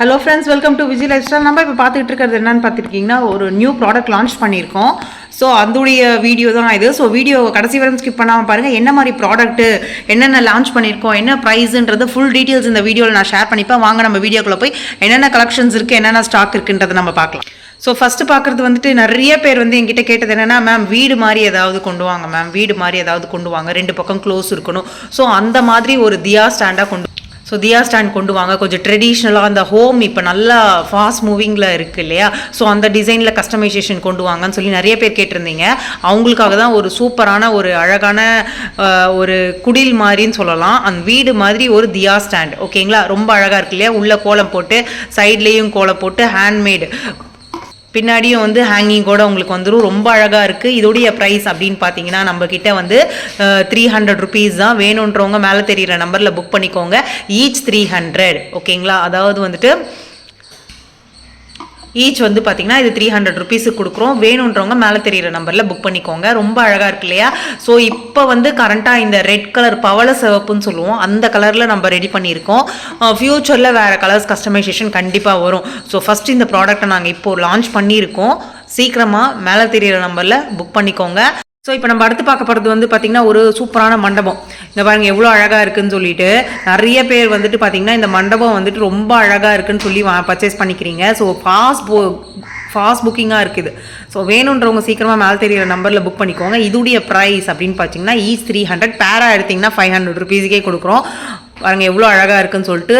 Hello friends welcome to Vijay lifestyle நம்ம இப்போ பார்த்துட்டு இருக்கிறது என்னன்னு பார்த்துருக்கீங்கன்னா ஒரு நியூ ப்ராடக்ட் லான்ச் பண்ணியிருக்கோம். ஸோ அதோடைய வீடியோ தான் இது. ஸோ வீடியோ கடைசி வரம் ஸ்கிப் பண்ணாமல் பாருங்கள் என்ன மாதிரி ப்ராடக்ட்டு என்னென்ன லான்ச் பண்ணியிருக்கோம் என்ன ப்ரைஸுன்றது ஃபுல் டீட்டெயில்ஸ் இந்த வீடியோவில் நான் ஷேர் பண்ணிப்பேன். வாங்க நம்ம வீடியோக்குள்ளே போய் என்னென்ன கலெக்ஷன்ஸ் இருக்குது என்னென்ன ஸ்டாக் இருக்குன்றதை நம்ம பார்க்கலாம். ஸோ ஃபஸ்ட்டு பார்க்குறது வந்துட்டு நிறைய பேர் வந்து என்கிட்ட கேட்டது என்னென்னா மேம் வீடு மாதிரி ஏதாவது கொண்டு வாங்க மேம் வீடு மாதிரி ஏதாவது கொண்டு வாங்க. ரெண்டு பக்கம் க்ளோஸ் இருக்கணும். ஸோ அந்த மாதிரி ஒரு தியா ஸ்டாண்டாக கொண்டு ஸோ தியா ஸ்டாண்ட் கொண்டு வாங்க. கொஞ்சம் ட்ரெடிஷ்னலாக அந்த ஹோம் இப்போ நல்லா ஃபாஸ்ட் மூவிங்கில் இருக்குது இல்லையா? ஸோ அந்த டிசைனில் கஸ்டமைசேஷன் கொண்டு வாங்கன்னு சொல்லி நிறைய பேர் கேட்டிருந்தீங்க. அவங்களுக்காக தான் ஒரு சூப்பரான ஒரு அழகான ஒரு குடில் மாதிரின்னு சொல்லலாம். அந்த வீடு மாதிரி ஒரு தியா ஸ்டாண்ட் ஓகேங்களா ரொம்ப அழகாக இருக்கு இல்லையா? உள்ளே கோலம் போட்டு சைட்லேயும் கோலம் போட்டு ஹேண்ட்மேடு பின்னாடியும் வந்து ஹேங்கிங் கூட உங்களுக்கு வந்துடும் ரொம்ப அழகாக இருக்குது இதோடைய ப்ரைஸ் அப்படின்னு பார்த்தீங்கன்னா நம்ம வந்து த்ரீ ஹண்ட்ரட் ருபீஸ் தான் வேணுன்றவங்க மேலே தெரிகிற நம்பரில் புக் பண்ணிக்கோங்க. ஈச் த்ரீ ஹண்ட்ரட் ஓகேங்களா அதாவது வந்துட்டு ஈச் வந்து பார்த்தீங்கன்னா இது த்ரீ ஹண்ட்ரட் ருபீஸுக்கு கொடுக்குறோம். வேணுன்றவங்க மேலே தெரியிற நம்பரில் புக் பண்ணிக்கோங்க. ரொம்ப அழகாக இருக்கு இல்லையா? ஸோ இப்போ வந்து கரண்ட்டாக இந்த ரெட் கலர் பவள சிவப்புன்னு சொல்லுவோம். அந்த கலரில் நம்ம ரெடி பண்ணியிருக்கோம். ஃப்யூச்சரில் வேறு கலர்ஸ் கஸ்டமைசேஷன் கண்டிப்பாக வரும். ஸோ ஃபஸ்ட் இந்த ப்ராடக்ட்டை நாங்கள் இப்போது லான்ச் பண்ணியிருக்கோம். சீக்கிரமாக மேலே தெரியிற நம்பரில் புக் பண்ணிக்கோங்க. ஸோ இப்போ நம்ம அடுத்து பார்க்க போகிறது வந்து பார்த்திங்கன்னா ஒரு சூப்பரான மண்டபம். இந்த பாருங்க எவ்வளோ அழகாக இருக்குன்னு சொல்லிட்டு நிறைய பேர் வந்துட்டு பார்த்திங்கன்னா இந்த மண்டபம் வந்துட்டு ரொம்ப அழகாக இருக்குன்னு சொல்லி வா பர்ச்சேஸ் பண்ணிக்கிறீங்க. ஸோ ஃபாஸ்ட் போ ஃபாஸ்ட் புக்கிங்காக இருக்குது. ஸோ வேணுன்றவங்க சீக்கிரமாக மேலே தெரியிற நம்பரில் புக் பண்ணிக்கோங்க. இதுடைய ப்ரைஸ் அப்படின்னு பார்த்தீங்கன்னா ஈஸ் e த்ரீ ஹண்ட்ரட் பேரா எடுத்திங்கன்னா ஃபைவ் ஹண்ட்ரட் ருபீஸுக்கே கொடுக்குறோம். பாருங்க எவ்வளோ அழகாக இருக்குன்னு சொல்லிட்டு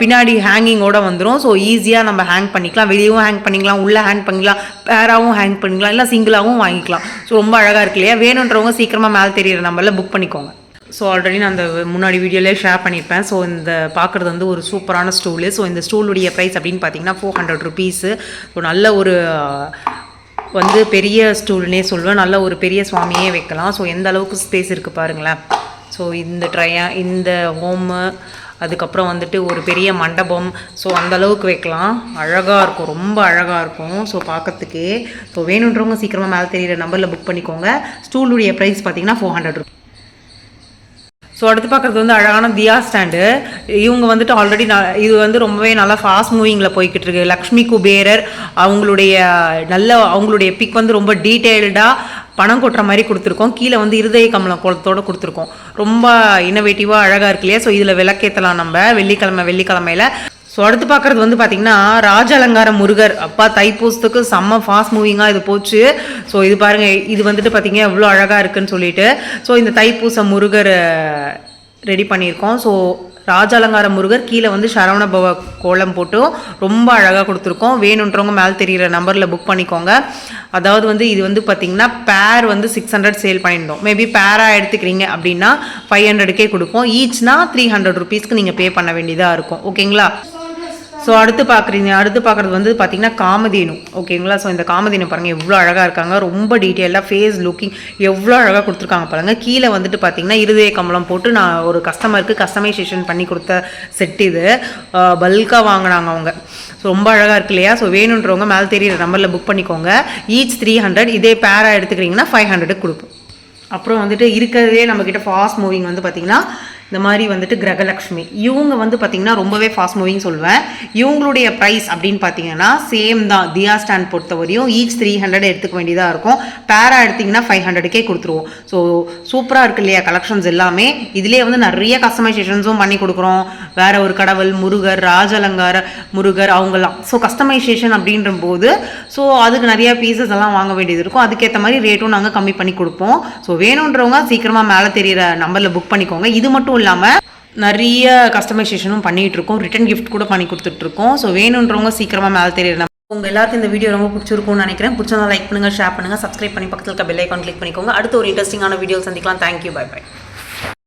பின்னாடி ஹேங்கிங்கோட வந்துடும் ஸோ ஈஸியாக நம்ம ஹேங் பண்ணிக்கலாம். வெளியவும் ஹேங் பண்ணிக்கலாம். உள்ளே ஹேங் பண்ணிக்கலாம். பேராகவும் ஹேங் பண்ணிக்கலாம். இல்லை சிங்கிளாகவும் வாங்கிக்கலாம். ஸோ ரொம்ப அழகாக இருக்கு இல்லையா? வேணுன்றவங்க சீக்கிரமாக மேலே தெரியிற நம்பரில் புக் பண்ணிக்கோங்க. ஸோ ஆல்ரெடி நான் அந்த முன்னாடி வீடியோலேயே ஷேர் பண்ணியிருப்பேன். ஸோ இந்த பார்க்குறது வந்து ஒரு சூப்பரான ஸ்டூலு ஸோ இந்த ஸ்டூலுடைய ப்ரைஸ் அப்படின்னு பார்த்தீங்கன்னா ஃபோர் ஹண்ட்ரட் ருபீஸு ஸோ நல்ல ஒரு வந்து பெரிய ஸ்டூல்னே சொல்லுவேன் நல்ல ஒரு பெரிய சுவாமியே வைக்கலாம். ஸோ எந்த அளவுக்கு ஸ்பேஸ் இருக்குது பாருங்களேன். ஸோ இந்த ட்ரையா இந்த ஹோமு அதுக்கப்புறம் வந்துட்டு ஒரு பெரிய மண்டபம். ஸோ அந்த அளவுக்கு வைக்கலாம். அழகாக இருக்கும். ரொம்ப அழகாக இருக்கும். ஸோ பார்க்கறதுக்கே ஸோ வேணுன்றவங்க சீக்கிரமாக மேலே தெரியிற நம்பரில் புக் பண்ணிக்கோங்க. ஸ்டூலுடைய ப்ரைஸ் பார்த்தீங்கன்னா ஃபோர் ஹண்ட்ரட் ஸோ அடுத்து பார்க்குறது வந்து அழகான தியா ஸ்டாண்டு இவங்க வந்துட்டு ஆல்ரெடி இது வந்து ரொம்பவே நல்லா ஃபாஸ்ட் மூவிங்கில் போய்கிட்டு இருக்கு. லக்ஷ்மி குபேரர் அவங்களுடைய நல்ல அவங்களுடைய பிக் வந்து ரொம்ப டீட்டெயில்டாக பணம் கொட்டுற மாதிரி கொடுத்துருக்கோம். கீழே வந்து இருதய கமலம் குளத்தோடு கொடுத்துருக்கோம். ரொம்ப இன்னோவேட்டிவாக அழகாக இருக்கு இல்லையா? ஸோ இதில் விளக்கேற்றலாம் நம்ம. வெள்ளிக்கிழமை வெள்ளிக்கிழமையில. ஸோ அடுத்து பார்க்குறது வந்து பார்த்தீங்கன்னா ராஜ அலங்கார முருகர். அப்பா தைப்பூசத்துக்கு செம்ம ஃபாஸ்ட் மூவிங்காக இது போச்சு. ஸோ இது பாருங்கள் இது வந்துட்டு பார்த்தீங்க எவ்வளோ அழகாக இருக்குன்னு சொல்லிட்டு. ஸோ இந்த தைப்பூச முருகர் ரெடி பண்ணியிருக்கோம். ஸோ ராஜ அலங்கார முருகர் கீழே வந்து சரவண பவ கோலம் போட்டு ரொம்ப அழகாக கொடுத்துருக்கோம். வேணுன்றவங்க மேலே தெரியிற நம்பரில் புக் பண்ணிக்கோங்க. அதாவது வந்து இது வந்து பார்த்தீங்கன்னா பேர் வந்து சிக்ஸ் ஹண்ட்ரட் சேல் பண்ணியிருந்தோம். மேபி பேராக எடுத்துக்கிறீங்க அப்படின்னா ஃபைவ் ஹண்ட்ரடுக்கே கொடுப்போம். ஈச்னா த்ரீ ஹண்ட்ரட் ருபீஸ்க்கு நீங்கள் பே பண்ண வேண்டியதாக இருக்கும். ஓகேங்களா ஸோ அடுத்து பார்க்குறீங்க அடுத்து பார்க்குறது வந்து பார்த்தீங்கன்னா காமதேனு. ஓகேங்களா ஸோ இந்த காமதேனு பாருங்கள் எவ்வளோ அழகாக இருக்காங்க. ரொம்ப டீட்டெயிலாக ஃபேஸ் லுக்கிங் எவ்வளோ அழகாக கொடுத்துருக்காங்க பாருங்கள் கீழே வந்துட்டு பார்த்தீங்கன்னா இருதய கம்பளம் போட்டு நான் ஒரு கஸ்டமருக்கு கஸ்டமைசேஷன் பண்ணி கொடுத்த செட் இது. பல்காக வாங்கினாங்க அவங்க. ஸோ ரொம்ப அழகாக இருக்கு இல்லையா? ஸோ வேணுன்றவங்க மேலே தெரியிற நம்பரில் புக் பண்ணிக்கோங்க. ஈச் த்ரீ ஹண்ட்ரட் இதே பேரா எடுத்துக்கிறீங்கன்னா ஃபைவ் ஹண்ட்ரடுக்கு கொடுப்போம். அப்புறம் வந்துட்டு இருக்கிறதே நம்மக்கிட்ட ஃபாஸ்ட் மூவிங் வந்து பார்த்திங்கன்னா இந்த மாதிரி வந்துட்டு கிரகலக்ஷ்மி. இவங்க வந்து பார்த்திங்கன்னா ரொம்பவே ஃபாஸ்ட் மூவிங் சொல்லுவேன். இவங்களுடைய ப்ரைஸ் அப்படின்னு பார்த்தீங்கன்னா சேம் தான். தியா ஸ்டாண்ட் பொறுத்தவரையும் ஈச் த்ரீ ஹண்ட்ரட் எடுத்துக்க வேண்டியதாக இருக்கும். பேரா எடுத்திங்கன்னா ஃபைவ் ஹண்ட்ரடுக்கே கொடுத்துருவோம். ஸோ சூப்பராக இருக்கு இல்லையா கலெக்ஷன்ஸ் எல்லாமே. இதிலே வந்து நிறைய கஸ்டமைசேஷன்ஸும் பண்ணி கொடுக்குறோம். வேற ஒரு கடவுள் முருகர் ராஜலங்கார முருகர் அவங்கெல்லாம். ஸோ கஸ்டமைசேஷன் அப்படின்ற போது ஸோ அதுக்கு நிறைய பீசஸ் எல்லாம் வாங்க வேண்டியது இருக்கும். அதுக்கேற்ற மாதிரி ரேட்டும் நாங்கள் கம்மி பண்ணி கொடுப்போம். ஸோ வேணுன்றவங்க சீக்கிரமாக மேலே தெரியிற நம்பரில் புக் பண்ணிக்கோங்க. இது மட்டும் இல்லாமல் நிறைய கஸ்டமைசேஷனும் பண்ணிகிட்டு இருக்கோம் ரிட்டன் கிஃப்ட் கூட பண்ணி கொடுத்துட்ருக்கோம் ஸோ வேணுன்றவங்க சீக்கிரமாக மேலே தெரியிற உங்கள் எல்லாருக்கும் இந்த வீடியோ ரொம்ப பிடிச்சிருக்கும்னு நினைக்கிறேன். பிடிச்சதா லைக் பண்ணுங்கள் ஷேர் பண்ணுங்கள் சப்ஸ்கிரைப் பண்ணி பக்கத்தில் இருக்க பெல் ஐக்கான் கிளிக் பண்ணிக்கோங்க. அடுத்த ஒரு இன்ட்ரெஸ்டிங்கான வீடியோ சந்திக்கலாம். Thank you bye by